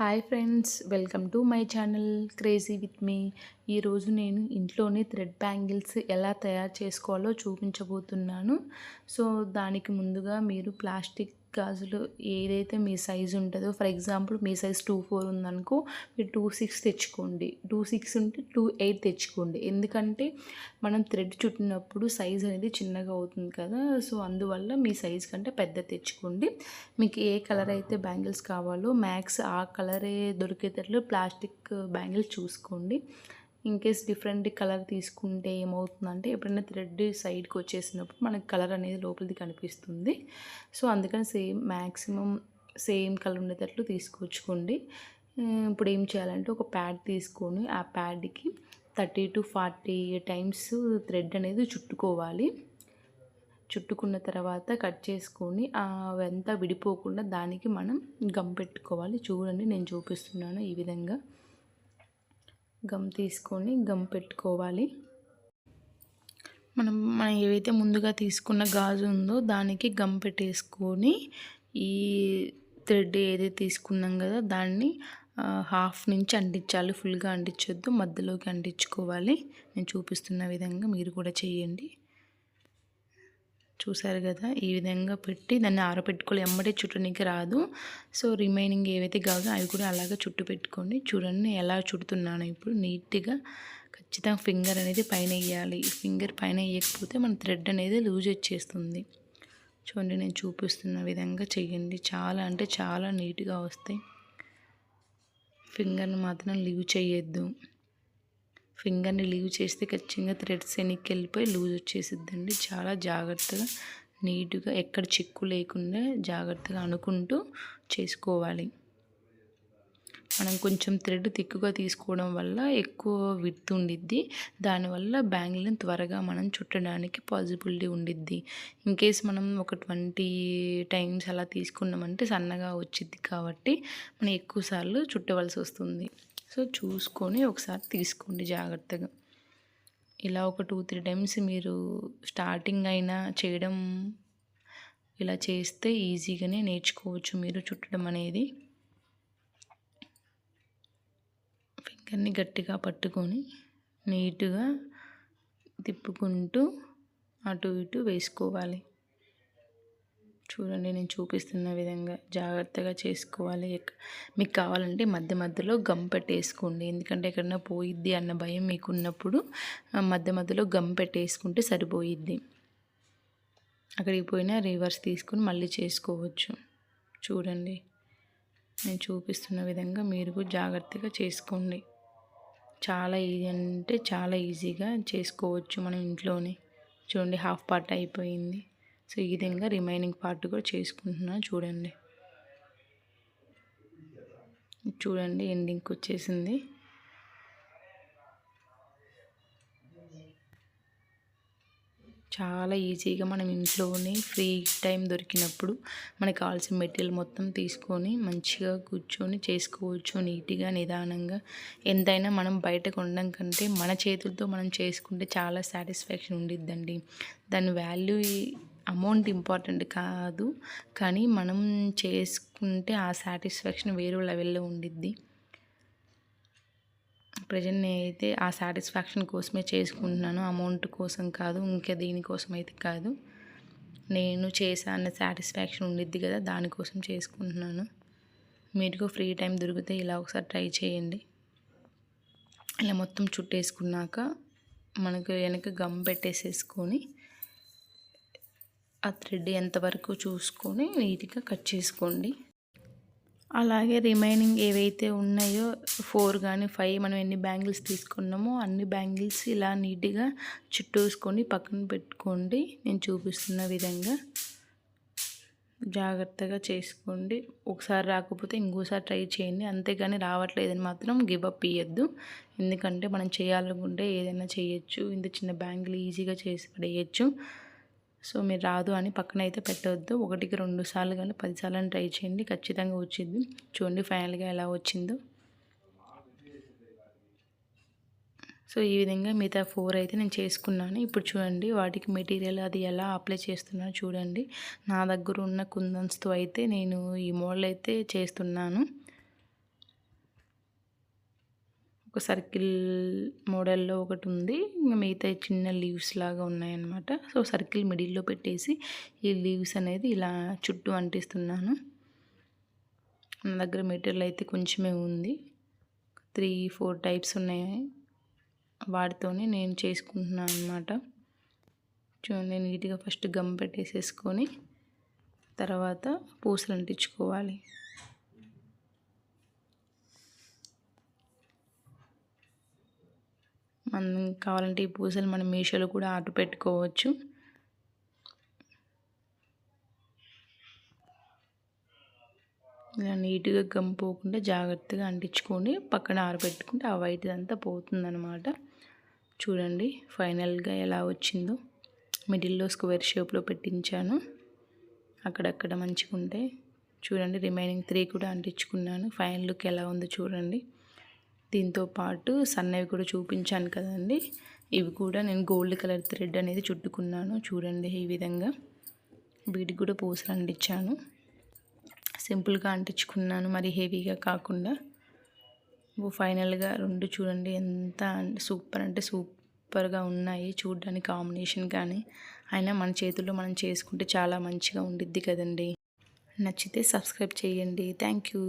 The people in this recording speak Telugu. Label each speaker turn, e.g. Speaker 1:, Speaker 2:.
Speaker 1: Hi friends welcome to my channel crazy with me. ఈరోజు నేను ఇంట్లోనే థ్రెడ్ బ్యాంగిల్స్ ఎలా తయారు చేసుకోవాలో చూపించబోతున్నాను. సో దానికి ముందుగా మీరు ప్లాస్టిక్ గాజులు ఏదైతే మీ సైజు ఉంటుందో ఫర్ ఎగ్జాంపుల్ మీ సైజ్ టూ ఫోర్ ఉందనుకో మీరు టూ సిక్స్ తెచ్చుకోండి. టూ సిక్స్ ఉంటే టూ ఎయిట్ తెచ్చుకోండి. ఎందుకంటే మనం థ్రెడ్ చుట్టినప్పుడు సైజ్ అనేది చిన్నగా అవుతుంది కదా సో అందువల్ల మీ సైజ్ కంటే పెద్ద తెచ్చుకోండి. మీకు ఏ కలర్ అయితే బ్యాంగిల్స్ కావాలో మ్యాక్స్ ఆ కలరే దొరికేటట్లు ప్లాస్టిక్ బ్యాంగిల్స్ చూసుకోండి. ఇన్కేస్ డిఫరెంట్ కలర్ తీసుకుంటే ఏమవుతుందంటే ఎప్పుడైనా థ్రెడ్ సైడ్కి వచ్చేసినప్పుడు మనకి కలర్ అనేది లోపలిది కనిపిస్తుంది. సో అందుకని సేమ్ మ్యాక్సిమం సేమ్ కలర్ ఉండేటట్లు తీసుకొచ్చుకోండి. ఇప్పుడు ఏం చేయాలంటే ఒక ప్యాడ్ తీసుకొని ఆ ప్యాడ్కి thirty to forty times thread అనేది చుట్టుకోవాలి. చుట్టుకున్న తర్వాత కట్ చేసుకొని అవంతా విడిపోకుండా దానికి మనం గమ్ పెట్టుకోవాలి. చూడండి నేను చూపిస్తున్నాను ఈ విధంగా. గమ్ తీసుకొని గమ్ పెట్టుకోవాలి. మనం మనం ఏవైతే ముందుగా తీసుకున్న గాజు ఉందో దానికి గమ్ పెట్టేసుకొని ఈ థ్రెడ్ ఏదైతే తీసుకున్నాం కదా దాన్ని హాఫ్ నుంచి అంటించాలి. ఫుల్గా అంటించొద్దు మధ్యలోకి అంటించుకోవాలి. నేను చూపిస్తున్న విధంగా మీరు కూడా చేయండి. చూసారు కదా ఈ విధంగా పెట్టి దాన్ని ఆరబెట్టుకోవాలి. ఎమ్మటే చుట్టడానికి రాదు. సో రిమైనింగ్ ఏవైతే కావాలో అవి కూడా అలాగా చుట్టు పెట్టుకోండి. చూడండి ఎలా చుడుతున్నాను ఇప్పుడు నీట్గా. ఖచ్చితంగా ఫింగర్ అనేది పైన వేయాలి. ఫింగర్ పైన వేయకపోతే మన థ్రెడ్ అనేది లూజ్ వచ్చేస్తుంది. చూడండి నేను చూపిస్తున్న విధంగా చేయండి. చాలా అంటే చాలా నీట్గా వస్తాయి. ఫింగర్ని మాత్రం లీవ్ చేయొద్దు. ఫింగర్ని లీవ్ చేస్తే ఖచ్చితంగా థ్రెడ్స్ వెనక్కి వెళ్ళిపోయి లూజ్ వచ్చేసిద్దండి. చాలా జాగ్రత్తగా నీట్గా ఎక్కడ చిక్కు లేకుండా జాగ్రత్తగా అనుకుంటూ చేసుకోవాలి. మనం కొంచెం థ్రెడ్ తిక్కుగా తీసుకోవడం వల్ల ఎక్కువ విత్ ఉండిద్ది. దానివల్ల బ్యాంగిల్ని త్వరగా మనం చుట్టడానికి పాసిబిలిటీ ఉండిద్ది. ఇన్ కేస్ మనం ఒక ట్వంటీ టైమ్స్ అలా తీసుకున్నామంటే సన్నగా వచ్చిద్ది కాబట్టి మనం ఎక్కువసార్లు చుట్టవలసి వస్తుంది. సో చూసుకొని ఒకసారి తీసుకోండి జాగ్రత్తగా. ఇలా ఒక టూ త్రీ టైమ్స్ మీరు స్టార్టింగ్ అయినా చేయడం ఇలా చేస్తే ఈజీగానే నేర్చుకోవచ్చు మీరు చుట్టడం అనేది. ఫింగర్ని గట్టిగా పట్టుకొని నీట్గా తిప్పుకుంటూ అటు ఇటు వేసుకోవాలి. చూడండి నేను చూపిస్తున్న విధంగా జాగ్రత్తగా చేసుకోవాలి. మీకు కావాలంటే మధ్య మధ్యలో గమ్ పెట్టేసుకోండి. ఎందుకంటే ఎక్కడన్నా పోయిద్ది అన్న భయం మీకు ఉన్నప్పుడు మధ్య మధ్యలో గమ్ పెట్టేసుకుంటే సరిపోయిద్ది. అక్కడికి పోయినా రివర్స్ తీసుకుని మళ్ళీ చేసుకోవచ్చు. చూడండి. నేను చూపిస్తున్న విధంగా మీరు కూడా జాగ్రత్తగా చేసుకోండి. చాలా ఈజీ అంటే చాలా ఈజీగా చేసుకోవచ్చు మనం ఇంట్లోనే. చూడండి హాఫ్ పార్ట్ అయిపోయింది. సో ఈ విధంగా రిమైనింగ్ పార్ట్ కూడా చేసుకుంటున్నాను చూడండి. చూడండి ఎండింగ్కి వచ్చేసింది. చాలా ఈజీగా మనం ఇంట్లోనే ఫ్రీ టైం దొరికినప్పుడు మనకు కావాల్సిన మెటీరియల్ మొత్తం తీసుకొని మంచిగా కూర్చొని చేసుకోవచ్చు నీట్గా నిదానంగా. ఎంతైనా మనం బయట కొనడం కంటే మన చేతులతో మనం చేసుకుంటే చాలా సాటిస్ఫాక్షన్ ఉండిద్దండి. దాని వాల్యూ అమౌంట్ ఇంపార్టెంట్ కాదు కానీ మనం చేసుకుంటే ఆ సాటిస్ఫాక్షన్ వేరే లెవెల్లో ఉండిద్ది. ప్రజెంట్ నేనైతే ఆ సాటిస్ఫాక్షన్ కోసమే చేసుకుంటున్నాను. అమౌంట్ కోసం కాదు ఇంకా దీనికోసం అయితే కాదు. నేను చేసా సాటిస్ఫాక్షన్ ఉండిద్ది కదా దానికోసం చేసుకుంటున్నాను. మీకు ఫ్రీ టైం దొరికితే ఇలా ఒకసారి ట్రై చేయండి. ఇలా మొత్తం చుట్టేసుకున్నాక మనకు వెనక గమ్ పెట్టేసేసుకొని ఆ థ్రెడ్ ఎంతవరకు చూసుకొని నీట్గా కట్ చేసుకోండి. అలాగే రిమైనింగ్ ఏవైతే ఉన్నాయో ఫోర్ కానీ ఫైవ్ మనం ఎన్ని బ్యాంగిల్స్ తీసుకున్నామో అన్ని బ్యాంగిల్స్ ఇలా నీట్గా చుట్టూసుకొని పక్కన పెట్టుకోండి. నేను చూపిస్తున్న విధంగా జాగ్రత్తగా చేసుకోండి. ఒకసారి రాకపోతే ఇంకోసారి ట్రై చేయండి. అంతేగాని రావట్లేదని మాత్రం గివప్ ఇవ్వద్దు ఎందుకంటే మనం చేయాలనుకుంటే ఏదైనా చేయొచ్చు. ఇంత చిన్న బ్యాంగిల్ ఈజీగా చేసి పడేయచ్చు. సో మీరు రాదు అని పక్కన అయితే పెట్టవద్దు ఒకటికి రెండు సార్లు కానీ పదిసార్లు అని ట్రై చేయండి. ఖచ్చితంగా వచ్చింది. చూడండి ఫైనల్గా ఎలా వచ్చిందో. సో ఈ విధంగా మిగతా ఫోర్ అయితే నేను చేసుకున్నాను. ఇప్పుడు చూడండి వాటికి మెటీరియల్ అది ఎలా అప్లై చేస్తున్నాను చూడండి. నా దగ్గర ఉన్న కుందన్స్తో అయితే నేను ఈ మోడల్ అయితే చేస్తున్నాను. ఒక సర్కిల్ మోడల్లో ఒకటి ఉంది. ఇంకా మిగతా చిన్న లీవ్స్ లాగా ఉన్నాయన్నమాట. సో సర్కిల్ మిడిల్లో పెట్టేసి ఈ లీవ్స్ అనేది ఇలా చుట్టూ అంటిస్తున్నాను. నా దగ్గర మెటీరియల్ అయితే కొంచెమే ఉంది. త్రీ ఫోర్ టైప్స్ ఉన్నాయి. వాటితోనే నేను చేసుకుంటున్నాను అనమాట చూడండి నీట్గా ఫస్ట్ గమ్ పెట్టేసేసుకొని తర్వాత పూసలు అంటించుకోవాలి. మనం కావాలంటే ఈ పూసలు మనం మీషోలో కూడా ఆర్డర్ పెట్టుకోవచ్చు. ఇలా నీట్గా గమ్ పోకుండా జాగ్రత్తగా అంటించుకొని పక్కన ఆరబెట్టుకుంటే ఆ వైట్ అంతా పోతుందనమాట చూడండి ఫైనల్గా ఎలా వచ్చిందో. మిడిల్లో స్క్వేర్ షేప్లో పెట్టించాను. అక్కడక్కడ మంచిగా ఉంటే చూడండి రిమైనింగ్ త్రీ కూడా అంటించుకున్నాను. ఫైనల్ లుక్ ఎలా ఉందో చూడండి. దీంతో పాటు సన్నవి కూడా చూపించాను కదండి. ఇవి కూడా నేను గోల్డ్ కలర్ థ్రెడ్ అనేది చుట్టుకున్నాను. చూడండి ఈ విధంగా. వీటికి కూడా పూసలు అంటించాను సింపుల్గా అంటించుకున్నాను మరి హెవీగా కాకుండా. ఫైనల్గా రెండు చూడండి ఎంత సూపర్ అంటే సూపర్గా ఉన్నాయి. చూడడానికి కాంబినేషన్ కానీ అయినా మన చేతుల్లో మనం చేసుకుంటే చాలా మంచిగా ఉండిద్ది కదండి. నచ్చితే సబ్స్క్రైబ్ చేయండి. Thank you.